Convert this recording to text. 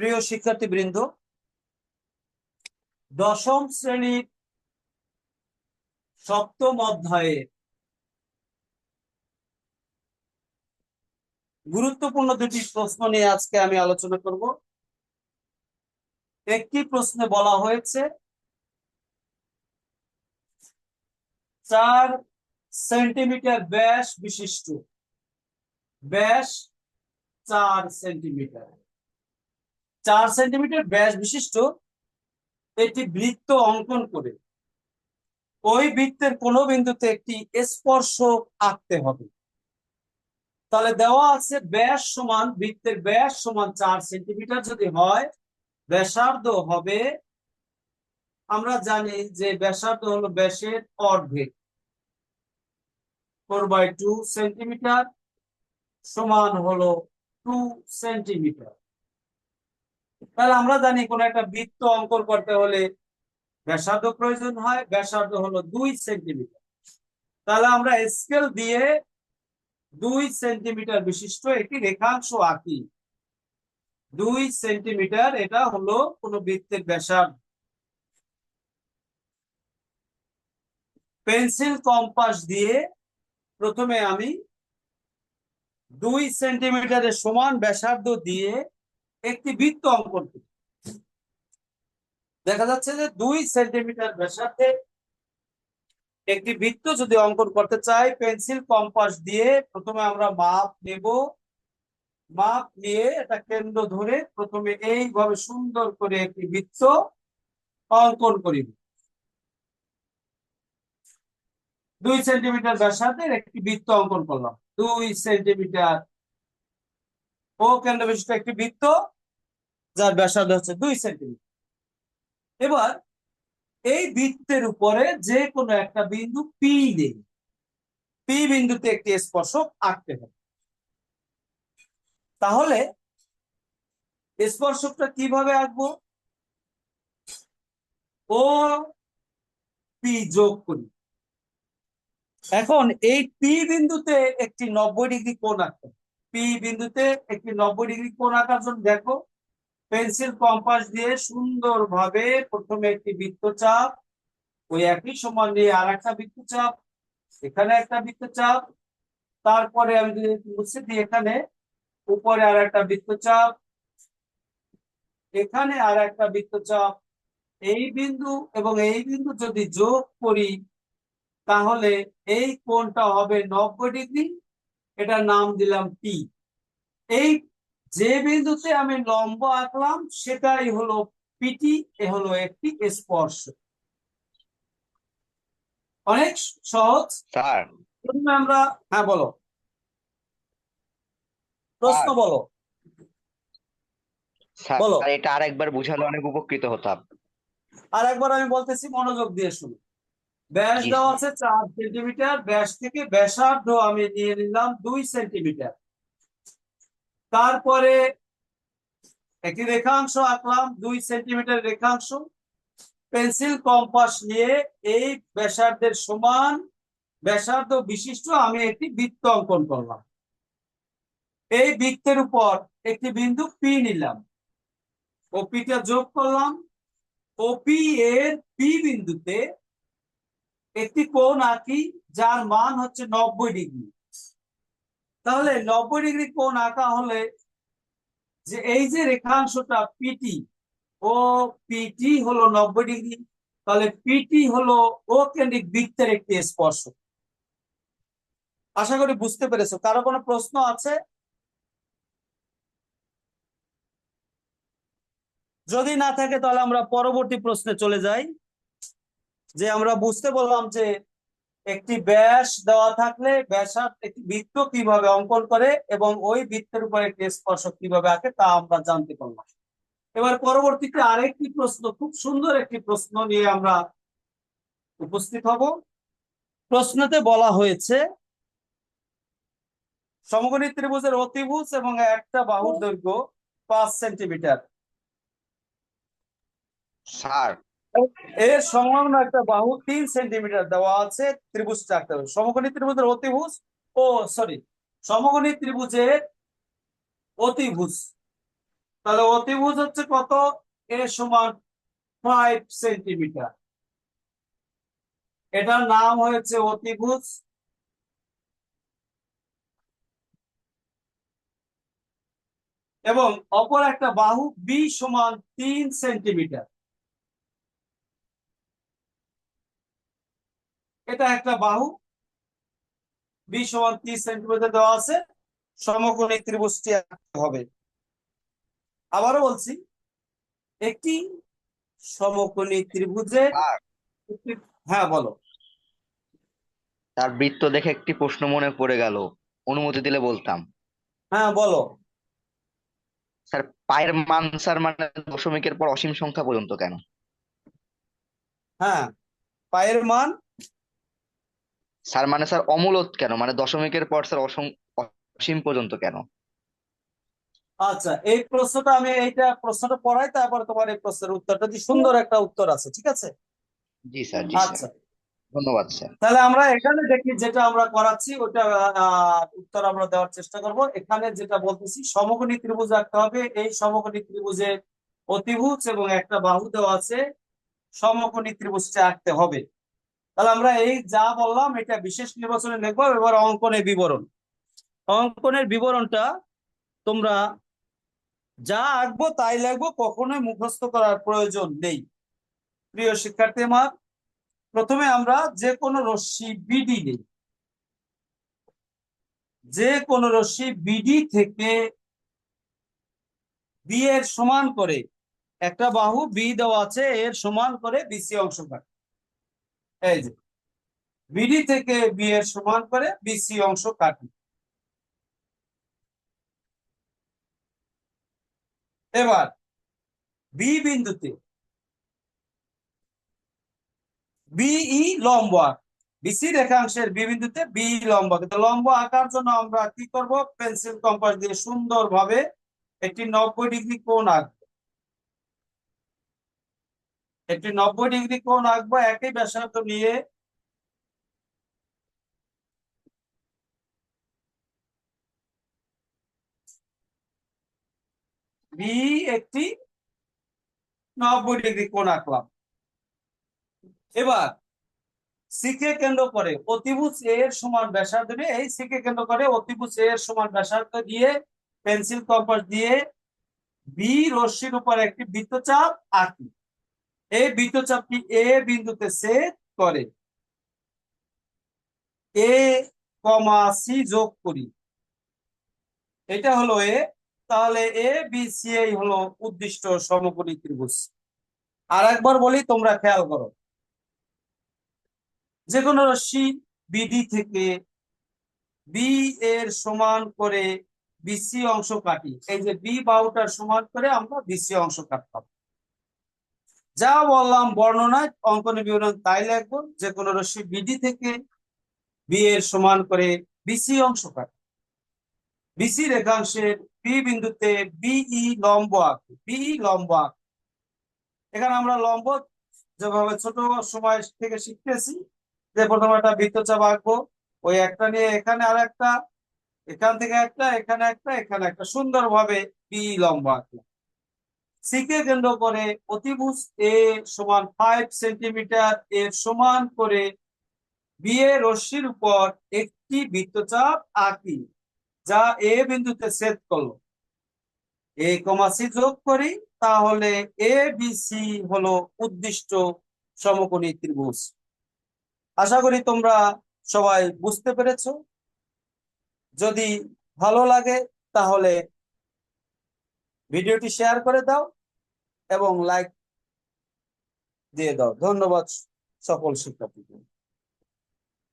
প্রিয় শিক্ষার্থীবৃন্দ, দশম শ্রেণির সপ্তম অধ্যায়ে গুরুত্বপূর্ণ দুটি প্রশ্ন নিয়ে আজকে আমি আলোচনা করব। একটি প্রশ্নে বলা হয়েছে, চার সেন্টিমিটার ব্যাস বিশিষ্ট। ব্যাস চার সেন্টিমিটার। চার সেন্টিমিটার ব্যাস বিশিষ্ট একটি বৃত্ত অঙ্কন করে। ওই বৃত্তের কোনো বিন্দুতে একটি স্পর্শ আঁকতে হবে। তাহলে দেওয়া আছে ব্যাস সমান, বৃত্তের ব্যাস সমান চার সেন্টিমিটার যদি হয়, ব্যাসার্ধ হবে, আমরা জানি যে ব্যাসার্ধ হলো ব্যাসের অর্ধেক। ফোর বাই টু সেন্টিমিটার সমান হলো টু সেন্টিমিটার। তাহলে আমরা জানি কোন একটা বৃত্ত অঙ্কন করতে হলে ব্যাসার্ধ প্রয়োজন হয়, ব্যাসার্ধ হলো দুই সেন্টিমিটার। তাহলে আমরা স্কেল দিয়ে দুই সেন্টিমিটার বিশিষ্ট একটি রেখাংশ আঁকি। দুই সেন্টিমিটার এটা হলো কোন বৃত্তের ব্যাসার্ধ। পেন্সিল কম্পাস দিয়ে প্রথমে আমি দুই সেন্টিমিটারের সমান ব্যাসার্ধ দিয়ে একটি বৃত্ত অঙ্কন করি। দেখা যাচ্ছে যে দুই সেন্টিমিটার ব্যাসার্ধে একটি বৃত্ত যদি অঙ্কন করতে চাই, পেন্সিল কম্পাস দিয়ে প্রথমে আমরা মাপ নেব। মাপ নিয়ে এটা কেন্দ্র ধরে প্রথমে এইভাবে সুন্দর করে একটি বৃত্ত অঙ্কন করিব দুই সেন্টিমিটার ব্যাসার্ধের একটি বৃত্ত অঙ্কন করলাম। দুই সেন্টিমিটার ও কেন্দ্র বিশিষ্ট একটি বৃত্ত, যার ব্যাসার্ধ হচ্ছে দুই সেন্টিমিটার। এবার এই বৃত্তের উপরে যে কোনো একটা বিন্দু পি নেই। পি বিন্দুতে একটি স্পর্শক আঁকতে হবে। তাহলে স্পর্শকটা কীভাবে আঁকবো? ও পি যোগ করি। এখন এই পি বিন্দুতে একটি নব্বই ডিগ্রি কোণ আঁকতে পি বিন্দুতে একটি নব্বই ডিগ্রি কোণ আঁকার জন্য দেখো, পেন্সিল কম্পাস দিয়ে সুন্দরভাবে প্রথমে একটি বৃত্তচাপ, ওই একই সমান নিয়ে আর একটা বৃত্তচাপ, এখানে একটা বৃত্তচাপ, তারপরে আমি যদি মুছে দিই এখানে, উপরে আর একটা বৃত্তচাপ, এখানে আর একটা বৃত্তচাপ, এই বিন্দু এবং এই বিন্দু যদি যোগ করি, তাহলে এই কোণটা হবে নব্বই ডিগ্রি এটার নাম দিলাম পি এই যে বিন্দুতে আমি লম্ব আঁকলাম সেটাই হলো পিটি এ হলো একটি স্পর্শ। অনেক সহজ। প্রথমে আমরা হ্যাঁ বলো। প্রশ্ন বলো। বলো। এটা আর একবার বুঝালে অনেক উপকৃত হতাম। আর একবার আমি বলতেছি মনোযোগ দিয়ে শুনো। ব্যাস দেওয়া। আছে চার সেন্টিমিটার ব্যাস থেকে ব্যাসার্ধ আমি নিয়ে নিলাম দুই সেন্টিমিটার। তারপরে একটি রেখাংশ আঁকলাম দুই সেন্টিমিটার রেখাংশ। পেন্সিল কম্পাস নিয়ে এই ব্যাসার্ধের সমান ব্যাসার্ধ বিশিষ্ট আমি একটি বৃত্ত অঙ্কন করলাম। এই বৃত্তের উপর একটি বিন্দু পি নিলাম। ও পিটা যোগ করলাম। ওপি এর পি বিন্দুতে একটি কোণ আঁকি যার মান হচ্ছে নব্বই ডিগ্রি। তাহলে নব্বই ডিগ্রি কোণ আঁকা হলে যে এই যে রেখাংশটা পিটি ও পিটি হলো নব্বই ডিগ্রি, তাহলে পিটি হলো ও কেন্দ্রিক বৃত্তের একটি স্পর্শ। আশা করি বুঝতে পেরেছ। কারও কোনো প্রশ্ন আছে? যদি না থাকে তাহলে আমরা পরবর্তী প্রশ্নে চলে যাই। যে আমরা বুঝতে বললাম যে একটি ব্যাস দেওয়া থাকলে ব্যাসার একটি বৃত্ত কীভাবে অঙ্কন করে এবং ওই বৃত্তের উপর একটি স্পর্শক কীভাবে আঁকে তা আমরা জানতে পারলাম। এবার পরবর্তীতে আরেকটি প্রশ্ন, খুব সুন্দর একটি প্রশ্ন নিয়ে আমরা উপস্থিত হব। প্রশ্নতে বলা হয়েছে সমকোণী ত্রিভুজের অতিভুজ এবং একটা বাহুর দৈর্ঘ্য পাঁচ সেন্টিমিটার। স্যার এর সংলগ্ন একটা বাহু তিন সেন্টিমিটার দেওয়া আছে ত্রিভুজটা আঁকতে হবে সমকোণী ত্রিভুজের অতিভুজ ও সরি সমকোণী ত্রিভুজের অতিভুজ। তাহলে অতিভুজ হচ্ছে কত? এ সমান ফাইভ সেন্টিমিটার এটার নাম হয়েছে অতিভুজ। এবং অপর একটা বাহু বি সমান তিন সেন্টিমিটার এটা একটা বাহু। বি সমান তিন সেন্টিমিটার দেওয়া আছে। সমকোণী ত্রিভুজটি হবে। আবারও বলছি একটি সমকোণী একটি- হ্যাঁ বলো। তার বৃত্ত দেখে একটি প্রশ্ন মনে পড়ে গেল। অনুমতি দিলে বলতাম। হ্যাঁ বলো। স্যার পায়ের মান স্যার মানে দশমিকের পর অসীম সংখ্যা পর্যন্ত কেন? হ্যাঁ পায়ের মান স্যার মানে স্যার অমূলত কেন? মানে দশমিকের পর স্যার অসম অসীম পর্যন্ত কেন? আচ্ছা এই প্রশ্নটা আমি এইটা প্রশ্নটা পড়াই তারপর তোমার এই প্রশ্নের উত্তরটা দিয়ে সুন্দর একটা উত্তর আছে ঠিক আছে? জি স্যার জি আচ্ছা। ধন্যবাদ স্যার। তাহলে আমরা এখানে দেখি যেটা আমরা করাচ্ছি ওটা উত্তর আমরা দেওয়ার চেষ্টা করব। এখানে যেটা বলতেছি সমকোণী ত্রিভুজ আঁকতে হবে। এই সমকোণী ত্রিভুজের অতিভুজ এবং একটা বাহু দেওয়া আছে। সমকোণী ত্রিভুজটা আঁকতে হবে। তাহলে আমরা এই যা বললাম, এটা বিশেষ নির্বাচনে লিখব এবার অঙ্কনের বিবরণ। অঙ্কনের বিবরণটা তোমরা যা আঁকবো তাই লাগবো কখনোই মুখস্থ করার প্রয়োজন নেই। প্রিয় শিক্ষার্থী আমার, প্রথমে আমরা যে কোনো রশ্মি বিডি নেই। যে কোনো রশ্মি বিডি থেকে বি এর সমান করে, একটা বাহু বি দেওয়া আছে, এর সমান করে বিসি অংশ কাটে। এই যে, বিডি থেকে বি এর সমান করে বিসি অংশ কাটি। এবার বি বিন্দুতে বিই লম্ব বিসি রেখাংশের বি বিন্দুতে বি লম্ব কিন্তু লম্ব আঁকার জন্য আমরা কি করব? পেন্সিল কম্পাস দিয়ে সুন্দরভাবে একটি নব্বই ডিগ্রি কোণ আঁকবো। একটি নব্বই ডিগ্রি কোণ আঁকবো, একই ব্যাসার্ধ নিয়ে। বি একটি নব্বই ডিগ্রি কোণ আঁকলাম। এবার সিকে কেন্দ্র করে অতিভুজ এ এর সমান ব্যাসার্ধ নিয়ে, এই সিকে কেন্দ্র করে অতিভুজ এ এর সমান ব্যাসার্ধ দিয়ে পেন্সিল কম্পাস দিয়ে বি রশ্মির উপর একটি বৃত্তচাপ আঁকি। এই বৃত্তচাপটি এ বিন্দুতে ছেদ করে। এ কমা সি যোগ করি। এটা হলো এ, তাহলে এ বি সি এই হলো উদ্দিষ্ট সমকোণী ত্রিভুজ। আর একবার বলি, তোমরা খেয়াল করো। যে কোনো রশ্মি বিডি থেকে বি এর সমান করে বিসি অংশ কাটি। এই যে বি বাহুটার সমান করে আমরা বিসি অংশ কাটতাম যা বললাম বর্ণনায় অঙ্কনের বিবরণ তাই লিখব যে কোনো রশ্মি বিডি থেকে বি এর সমান করে বিসি অংশ কাটি। বিসি রেখাংশের বি বিন্দুতে বিই লম্ব আঁকি বিই লম্ব আঁকি। এখানে আমরা লম্ব যেভাবে ছোট সময় থেকে শিখতেছি, যে প্রথমে একটা বৃত্তচাপ আঁকবো, ওই একটা নিয়ে এখানে আর একটা এখান থেকে একটা, এখানে একটা এখানে একটা, সুন্দরভাবে বি লম্ব আঁকলাম। সিকে কেন্দ্র করে অতিভুজ এ সমান ফাইভ সেন্টিমিটার এর সমান করে বি এর রশ্মির উপর একটি বৃত্তচাপ আঁকি যা এ বিন্দুতে ছেদ করল। এ কমা সি যোগ করি, তাহলে এ বি সি হলো উদ্দিষ্ট সমকোণী ত্রিভুজ। আশা করি তোমরা সবাই বুঝতে পেরেছ। যদি ভালো লাগে, তাহলে ভিডিওটি শেয়ার করে দাও এবং লাইক দিয়ে দাও। ধন্যবাদ সকল শিক্ষার্থীকে।